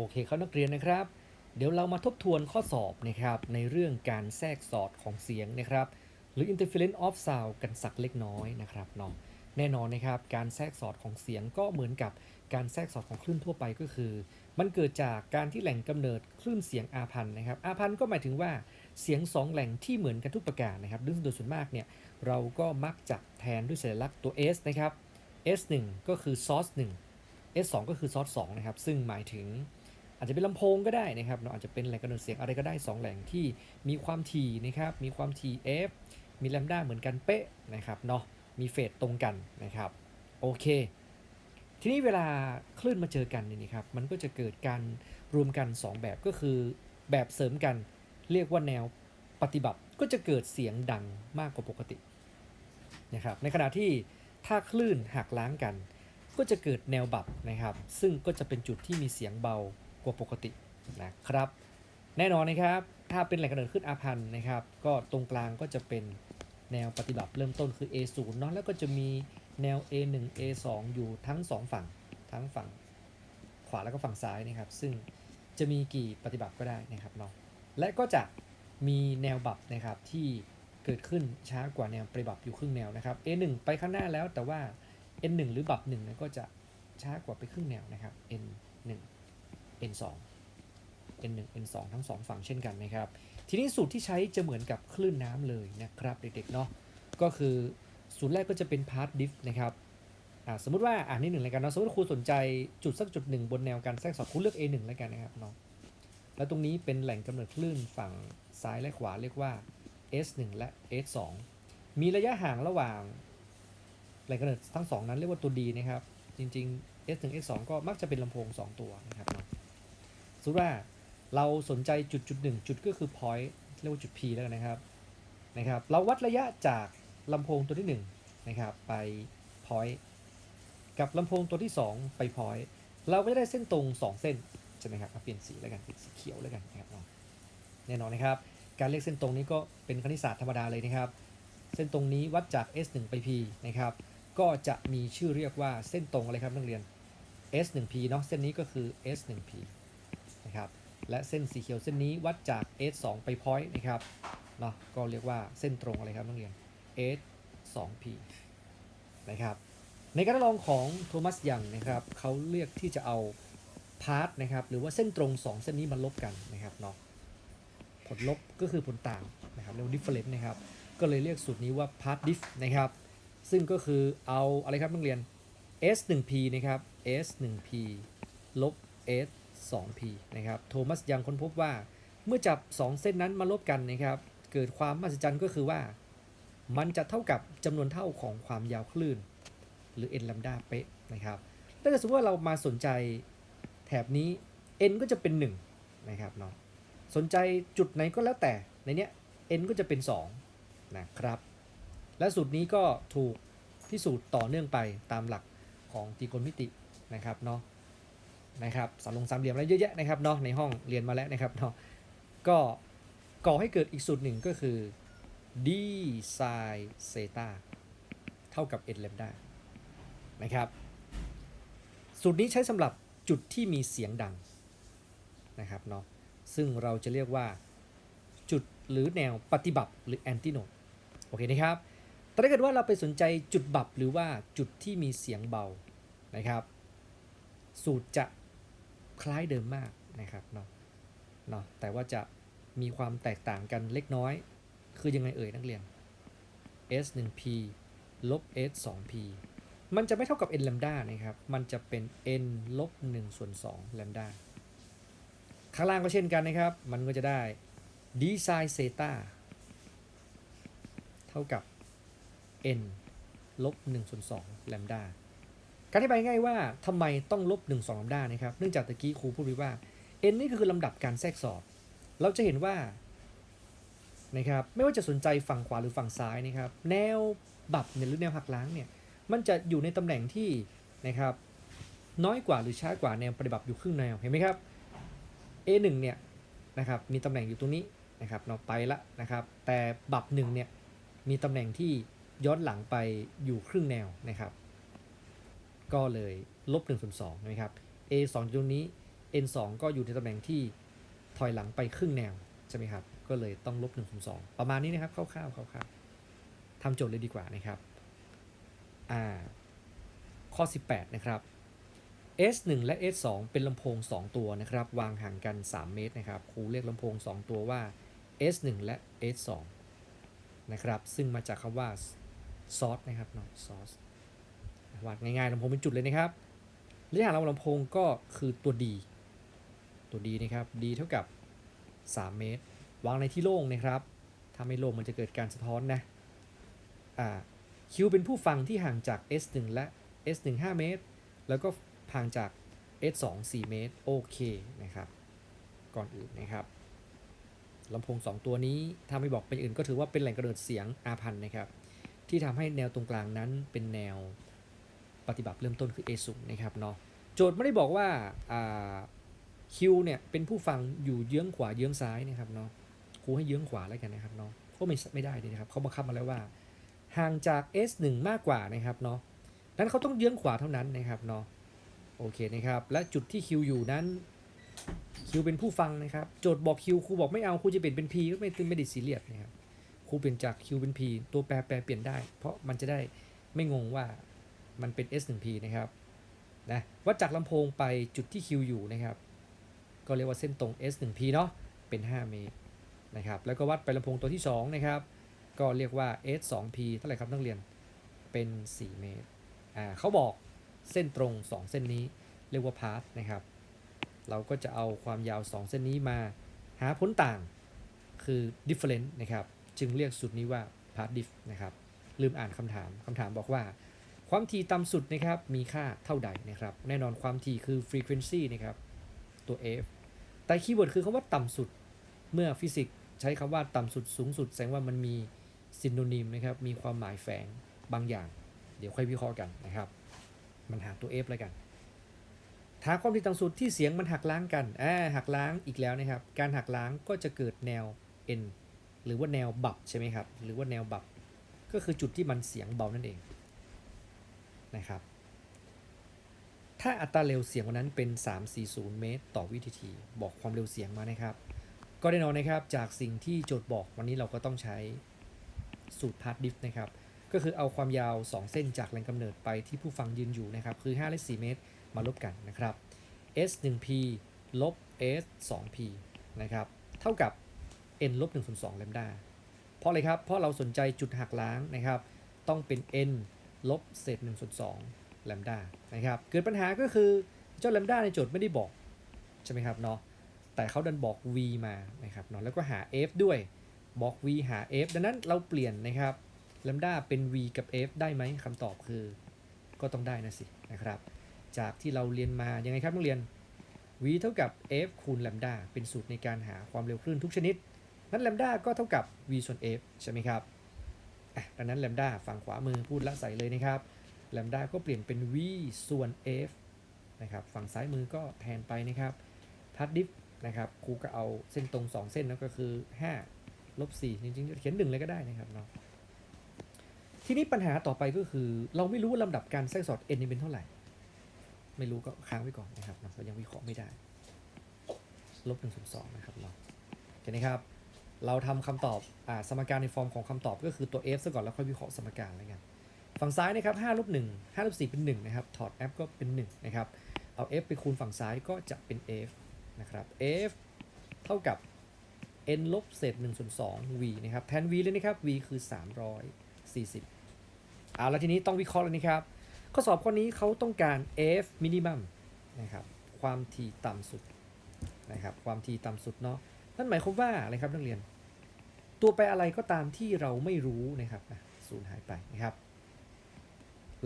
โอเคครับนักเรียนนะครับ เดี๋ยวเรามาทบทวนข้อสอบนะครับในเรื่องการแทรกสอดของเสียงนะครับ หรือ interference of sound กันสักเล็กน้อยนะครับเนาะแน่นอนนะครับการแทรกสอดของเสียงก็เหมือนกับการแทรกสอดของคลื่นทั่วไปก็คือ มันเกิดจากการที่แหล่งกำเนิดคลื่นเสียงอาพันธ์นะครับ อาพันธ์ก็หมายถึงว่าเสียงสองแหล่งที่เหมือนกันทุกประการนะครับซึ่งโดยส่วนมากเนี่ยเราก็มักจะแทนด้วยสัญลักษณ์ตัว S นะครับ S1 ก็คือ source 1 S2 ก็คือ source 2นะครับซึ่งหมายถึง อาจจะเป็นลำโพงก็ได้นะครับเนาะอาจจะเป็นแหล่งกำเนิดเสียงอะไรก็ได้ 2 แหล่งที่มีความถี่นะครับมีความถี่ f มีแลมด้าเหมือนกันเป๊ะนะครับเนาะมีเฟสตรงกันนะครับโอเค ทีนี้เวลาคลื่นมาเจอกันนี่นะครับมันก็จะเกิดการรวมกัน 2 แบบก็คือแบบเสริมกันเรียกว่าแนวปฏิบัติก็จะเกิดเสียงดังมากกว่าปกตินะครับในขณะที่ถ้าคลื่นหักล้างกัน ก็จะเกิดแนวบับนะครับ ซึ่งก็จะเป็นจุดที่มีเสียงเบา กว่าปกตินะครับ แน่นอนนะครับ ถ้าเป็นแหล่งกำเนิดขึ้นอาพันธ์นะครับ ก็ตรงกลางก็จะเป็นแนวปฏิบัติเริ่มต้นคือ A0 เนาะแล้วก็จะมีแนว A1 A2 อยู่ทั้ง 2 ฝั่ง ทั้งฝั่งขวาแล้วก็ฝั่งซ้ายนะครับ ซึ่งจะมีกี่ปฏิบัติก็ได้นะครับเนาะและก็จะมีแนวบับนะครับที่เกิดขึ้นช้ากว่าแนวปฏิบัติอยู่ครึ่งแนวนะครับ A1 ไปข้างหน้าแล้วแต่ว่า N1 หรือบับ1เนี่ยก็จะช้ากว่าไปครึ่งแนวนะครับ N1 N2 N1 N2 ทั้งสองฝั่งเช่นกันนะครับ ทีนี้สูตรที่ใช้จะเหมือนกับคลื่นน้ำเลยนะครับเด็กๆเนาะ ก็คือสูตรแรกก็จะเป็น part diff นะครับสมมติว่าอ่านนิดหนึ่งเลยกันเนาะ สมมติครูสนใจจุดสักจุดหนึ่งบนแนวการแทรกสอดครูเลือก A1 แล้วกันนะครับเนาะ แล้วตรงนี้เป็นแหล่งกำเนิดคลื่นฝั่งซ้ายและขวาเรียกว่า S1 และ S2 มีระยะห่างระหว่างแหล่งกำเนิดทั้งสองนั้นเรียกว่าตัว D นะครับ จริงๆ S1 S2 ก็มักจะเป็นลำโพง 2 ตัวนะครับเนาะ สมมติว่าเราสนใจจุดจุดหนึ่งจุดก็คือ point เรียกว่าจุด P แล้วกันนะครับนะครับ เราวัดระยะจากลำโพงตัวที่1นะครับไป point กับลำโพงตัวที่ 2 ไป point เราก็จะได้เส้นตรง 2 เส้นใช่ไหมครับเอาเปลี่ยนสีแล้วกันเป็นสีเขียวแล้วกันนะครับแน่นอนนะครับ การเรียกเส้นตรงนี้ก็เป็นคณิตศาสตร์ธรรมดาเลยนะครับ เส้นตรงนี้วัดจาก S1 ไป P นะครับก็จะมีชื่อเรียกว่าเส้นตรงอะไรครับนักเรียน S1P เนาะเส้นนี้ก็คือ S1P นะครับและเส้นสีเขียวเส้นนี้วัดจาก S2 ไป point นะครับเนาะก็เรียกว่าเส้นตรงอะไรครับนักเรียน S2P นะครับในการทดลองของโทมัสยังนะครับเขาเลือกที่จะเอาพาร์ทนะครับหรือว่าเส้นตรง 2 เส้นนี้มาลบกันนะครับเนาะผลลบก็คือผลต่างนะครับเรียกว่า difference นะครับก็เลยเรียกสูตรนี้ว่า part diff นะครับซึ่งก็คือเอาอะไรครับนักเรียน s 1 p นะครับ s 1 p ลบ s 2 p นะครับโทมัสยังค้นพบว่าเมื่อจับ 2 เส้นนั้นมาลบกันนะครับ เกิดความมหัศจรรย์ก็คือว่า มันจะเท่ากับจำนวนเท่าของความยาวคลื่น หรือ n ลัมดาเป๊ะนะครับถ้าสมมติว่าเรามาสนใจแถบนี้ n ก็จะเป็น 1 นะครับเนาะสนใจจุดไหนก็แล้วแต่ในเนี้ย n ก็จะเป็น 2 นะครับ และสูตรนี้ก็ถูกพิสูจน์ต่อเนื่องไปตามหลักของตรีโกณมิตินะครับเนาะ นะครับสามลงสามเหลี่ยมอะไรเยอะแยะนะครับเนาะในห้องเรียนมาแล้วนะครับเนาะก็ก่อให้เกิดอีกสูตรหนึ่งก็คือ d sin theta เท่ากับ n lambda นะครับสูตรนี้ใช้สำหรับจุดที่มีเสียงดังนะครับเนาะซึ่งเราจะเรียกว่าจุดหรือแนวปฏิบัติหรือ anti node โอเคนะครับแต่ถ้าเกิดว่าเราไปสนใจจุดบับหรือว่าจุดที่มีเสียงเบานะครับ สูตรจะ คล้ายเดิมมากนะครับเนาะเนาะแต่ว่าจะมีความแตกต่างกันเล็กน้อย คือยังไงเอ่ยนักเรียน s 1 p ลบ s 2 p มันจะไม่เท่ากับ n lambda นะครับ มันจะเป็น n ลบ1ส่วน2 lambda ข้างล่างก็เช่นกันนะครับ มันก็จะได้ d sin theta เท่ากับ n ลบ1ส่วน2แลมดา การอธิบายง่ายว่าทำไมต้องลบ1 2แลมดานะครับ เนื่องจากตะกี้ครูพูดไว้ว่า n นี่คือลำดับการแทรกสอบ เราจะเห็นว่านะครับไม่ว่าจะสนใจฝั่งขวาหรือฝั่งซ้ายนะครับแนวบับเนี่ยหรือแนวหักล้างเนี่ยมันจะอยู่ในตำแหน่งที่นะครับน้อยกว่าหรือช้ากว่าแนวปฏิบัติอยู่ครึ่งแนวเห็นไหมครับ A1 เนี่ยนะครับมีตำแหน่งอยู่ตรงนี้นะครับเราไปละนะครับแต่บับหนึ่งเนี่ยมีตำแหน่งที่ย้อนหลังไปอยู่ครึ่งแนวนะครับ ก็เลยลบ1ส่วน2นะครับ A 2ตรงนี้ n 2ก็อยู่ในตำแหน่งที่ถอยหลังไปครึ่งแนวใช่ไหมครับ ก็เลยต้องลบ1คูณ2ประมาณนี้นะครับคร่าวๆคร่าวๆทำโจทย์เลยดีกว่านะครับอ่าข้อ 18 นะครับ S1 และ S2 เป็นลำโพง 2 ตัวนะครับ วางห่างกัน 3 เมตรนะครับครูเรียกลำโพง 2 ตัวว่า S1 และ S2 นะครับ ซึ่งมาจากคำว่า source นะครับเนาะ source วาดง่ายๆลำโพงเป็นจุดเลยนะครับระยะห่างระหว่างลำโพงก็คือตัว D ตัว D นะครับ D เท่ากับ 3 เมตร วางในที่โล่งนะครับถ้าไม่โล่งมันจะเกิดการสะท้อนนะอ่า Q เป็นผู้ฟังที่ห่างจาก S1 และ S1 5 เมตร แล้วก็ห่างจาก S2 4 เมตร โอเคนะครับ ก่อนอื่นนะครับลำโพง 2 ตัวนี้ถ้าไม่บอกเป็นอื่นก็ถือว่าเป็นแหล่งกำเนิดเสียงอาพันนะครับ ที่ทำให้แนวตรงกลางนั้นเป็นแนว ปฏิบัติเริ่มต้นคือ A สูงนะครับเนาะโจทย์ไม่ได้บอกว่าอ่า Q เนี่ยเป็นผู้ฟังอยู่เยื้องขวาเยื้องซ้ายนะครับเนาะครูให้เยื้องขวาแล้วกันนะครับเนาะก็ไม่ไม่ได้เลยนะครับเขาบังคับมาแล้วว่า ห่างจาก S1 มากกว่านะครับเนาะนั้นเขาต้องเยื้องขวาเท่านั้นนะครับเนาะโอเคนะครับและจุดที่ Q อยู่นั้น Q เป็นผู้ฟังนะครับโจทย์บอก Q ครูบอกไม่เอาครูจะเปลี่ยนเป็น P ก็ไม่ไม่ได้ซีเรียสนะครับครูเปลี่ยนจาก Q เป็น P ตัวแปรแปรเปลี่ยนได้ เพราะมันจะได้ไม่งงว่า มันเป็น S1P นะครับนะวัดจากลำโพงไปจุดที่ Q อยู่นะครับ ก็เรียกว่าเส้นตรง S1P เนาะเป็น 5 เมตรนะครับแล้วก็วัดไปลำโพงตัวที่2นะครับก็เรียกว่า S2P เท่าไหร่ครับนักเรียนเป็น 4 เมตรอ่าเขาบอกเส้นตรง 2 เส้นนี้เรียกว่าพาสนะครับ เราก็จะเอาความยาว 2 เส้นนี้มาหาผลต่างคือ difference นะครับ จึงเรียกสูตรนี้ว่า path diff นะครับ ลืมอ่านคำถาม คำถามบอกว่า ความถี่ต่ำสุดนะครับมีค่าเท่าใดนะครับ แน่นอนความถี่คือ frequency นะครับ ตัว f แต่คีย์เวิร์ดคือคำว่าต่ำสุด เมื่อฟิสิกส์ใช้คำว่าต่ำสุดสูงสุด แสดงว่ามันมีซินโนนิมนะครับ มีความหมายแฝงบางอย่าง เดี๋ยวค่อยวิเคราะห์กันนะครับ มันหาตัว f แล้วกันหาความถี่ต่ำสุดที่เสียงมันหักล้างกันอ่าหักล้างอีกแล้วนะครับ การหักล้างก็จะเกิดแนว n หรือว่าแนวบับใช่ไหมครับ หรือว่าแนวบับ ก็คือจุดที่มันเสียงเบานั่นเอง นะครับถ้าอัตราเร็วเสียงวันนั้นเป็น 340 เมตร ต่อวินาที บอกความเร็วเสียงมานะครับ ก็แน่นอนนะครับ จากสิ่งที่โจทย์บอกวันนี้เราก็ต้องใช้สูตรพาร์ทดิฟนะครับ ก็คือเอาความยาว 2 เส้นจากแหล่งกำเนิดไปที่ผู้ฟังยืนอยู่นะครับ คือ 5 และ 4 เมตร มาลบกันนะครับ s 1 p ลบ s 2 p นะครับ เท่ากับ n ลบ1ส่วน2แลมดาเพราะอะไรครับ เพราะเราสนใจจุดหักล้างนะครับ ต้องเป็น n ลบเศษ1ส่วน2แลมดานะครับ เกิดปัญหาก็คือเจ้าแลมดาในโจทย์ไม่ได้บอก ใช่ไหมครับเนาะแต่เขาดันบอก v มานะครับเนาะแล้วก็หา f ด้วยบอก v หา f ดังนั้นเราเปลี่ยนนะครับแลมดาเป็น v กับ f ได้ไหมคำตอบคือก็ต้องได้นะสินะครับ จากที่เราเรียนมายังไงครับนักเรียน v เท่ากับ f คูณแลมดาเป็นสูตรในการหาความเร็วคลื่นทุกชนิดนั้นแลมดาก็เท่ากับ v ส่วน f ใช่ไหมครับ ดังนั้นแลมดาฝั่งขวามือพูดละใส่เลยนะครับแลมดาก็เปลี่ยนเป็น v ส่วน f นะครับฝั่งซ้ายมือก็แทนไปนะครับพัดดิฟนะครับครูก็เอาเส้นตรง 2 เส้นนั่นก็คือ 5 ลบ 4 จริงๆ เขียน 1 เลยก็ได้นะครับเนาะทีนี้ปัญหาต่อไปก็คือ เราไม่รู้ลำดับการแทรกสอด n นี่เป็นเท่าไหร่ ไม่รู้ก็ค้างไว้ก่อนนะครับเรายังวิเคราะห์ไม่ได้ลบ1ส่วน2นะครับเนาะโอเคนะครับ เราทำคำตอบอ่าสมการในฟอร์มของคำตอบก็คือตัว f ซะก่อนแล้วค่อยวิเคราะห์สมการแล้วกันฝั่งซ้ายนะครับ5ลบ1 5ลบ4เป็น1นะครับถอด f ก็เป็น1นะครับเอา f ไปคูณฝั่งซ้ายก็จะเป็น f นะครับ f เท่ากับ n ลบเศษ1ส่วน2 v นะครับแทน v เลยนะครับ v คือ 340เอาแล้วทีนี้ต้องวิเคราะห์แล้วนะครับ ข้อสอบข้อนี้เขาต้องการ f minimum นะครับความถี่ต่ำสุดนะครับความถี่ต่ำสุดเนาะนั่นหมายความว่าอะไรครับนักเรียน ตัวแปรอะไรก็ตามที่เราไม่รู้นะครับสูญหายไปนะครับ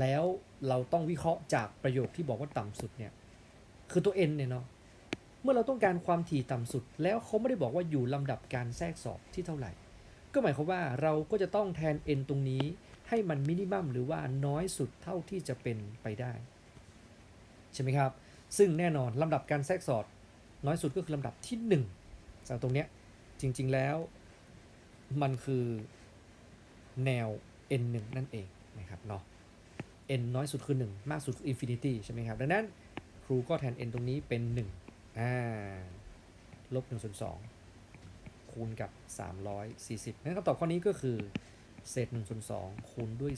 แล้วเราต้องวิเคราะห์จากประโยคที่บอกว่าต่ำสุดเนี่ยคือตัว n เนี่ยเนาะเมื่อเราต้องการความถี่ต่ำสุด แล้วเขาไม่ได้บอกว่าอยู่ลำดับการแทรกสอบที่เท่าไหร่ ก็หมายความว่าเราก็จะต้องแทน n ตรงนี้ให้มันมินิมัมหรือว่าน้อยสุดเท่าที่จะเป็นไปได้ใช่ไหมครับ ซึ่งแน่นอนลำดับการแทรกสอด น้อยสุดก็คือลำดับที่1จากตรงเนี้ยจริง ๆ แล้ว มันคือแนว n 1นั่นเองนะครับเนาะ n น้อยสุดคือ 1 มากสุดคือ infinity ใช่ไหมครับ ดังนั้นครูก็แทน n ตรงนี้เป็น 1 อ่า ลบ1ส่วน2คูณกับ 340งั้นคำตอบข้อนี้ก็คือ เศษ1ส่วน2คูณด้วย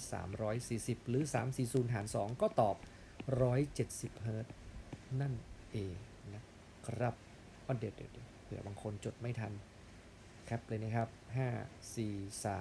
340 หรือ 340 หาร 2 ก็ตอบ 170 เฮิร์ตนั่นเองนะครับอ้อเดี๋ยวเดี๋ยวเดี๋ยวเผื่อบางคนจดไม่ทัน แคปเลยนะครับ 5 4 3